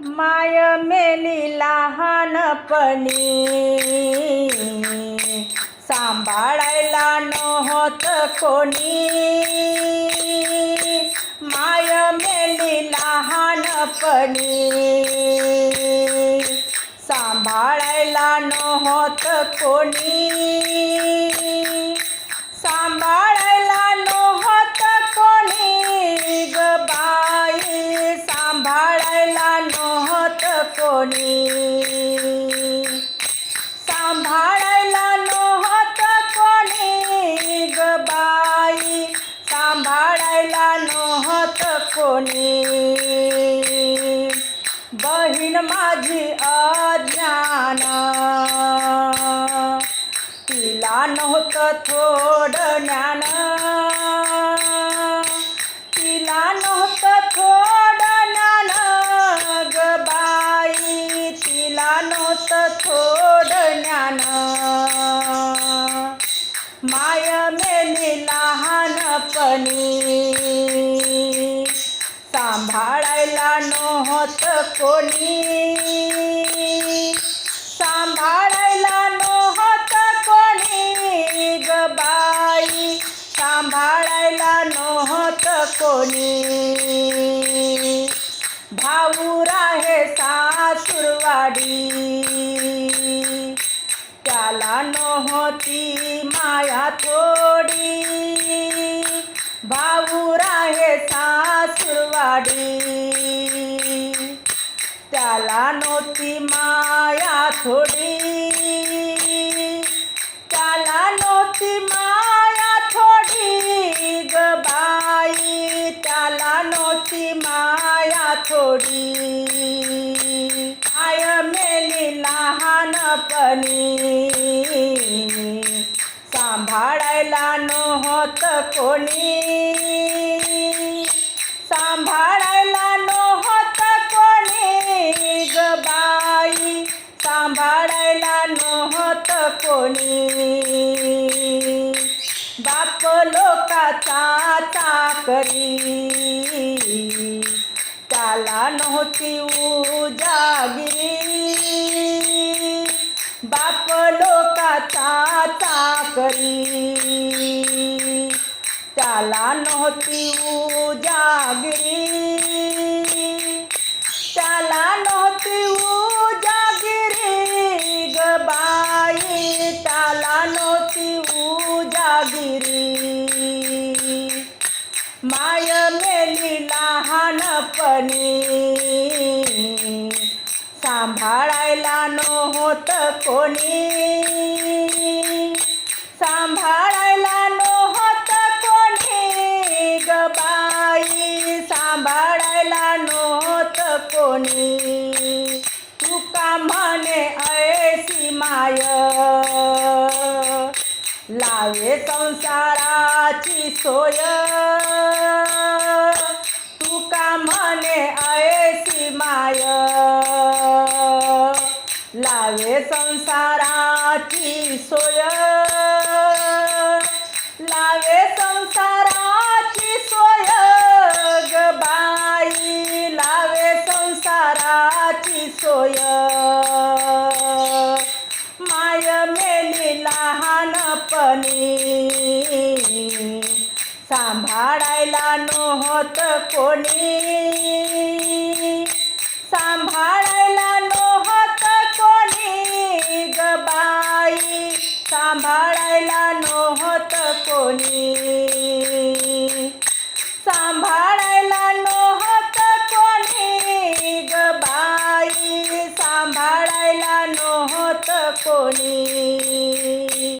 माय मेली लहानपणी सांभाळायला नव्हतं कोणी. माय मेली लहानपणी सांभाळायला नव्हतं कोणी. सांभाळायला नव्हतं कोणी? बहीण माझी अज्ञान. तिला नव्हतं थोडं ज्ञान. तिला नव्हतं थोडं ज्ञान ग बाई. तिला नव्हतं थोडं ज्ञान. माय मेली लहानपणी. करायला नव्हत कोणी. सांभाळायला नव्हत कोणी ग बाई. सांभाळायला नव्हत कोणी. भाऊरा हे सासुरवाडी. त्याला नव्हती माया थोडी. त्याला नव्हती माया थोडी त्याला नव्हती माया थोडी ग बाई त्याला नव्हती माया थोडी आय मेली लहानपणी सांभाळायला नव्हतं कोणी सांभाळायला नव्हतं कोणी बाप लोकाचा चाकरी त्याला नव्हती उजागिरी बाप लोकाचा चाकरी त्याला नव्हती उजागिरी लहानपणी सांभाळायला नव्हतं कोणी. सांभाळायला नव्हत कोणी गबाई सांभाळायला नव्हत कोणी. तुका म्हणे ऐसी माय. लावे संसाराची सोय. तुका म्हणे ऐसी माय लावे संसाराची नव्हतं कोणी. सांभाळायला नव्हतं कोणी गबाई सांभाळ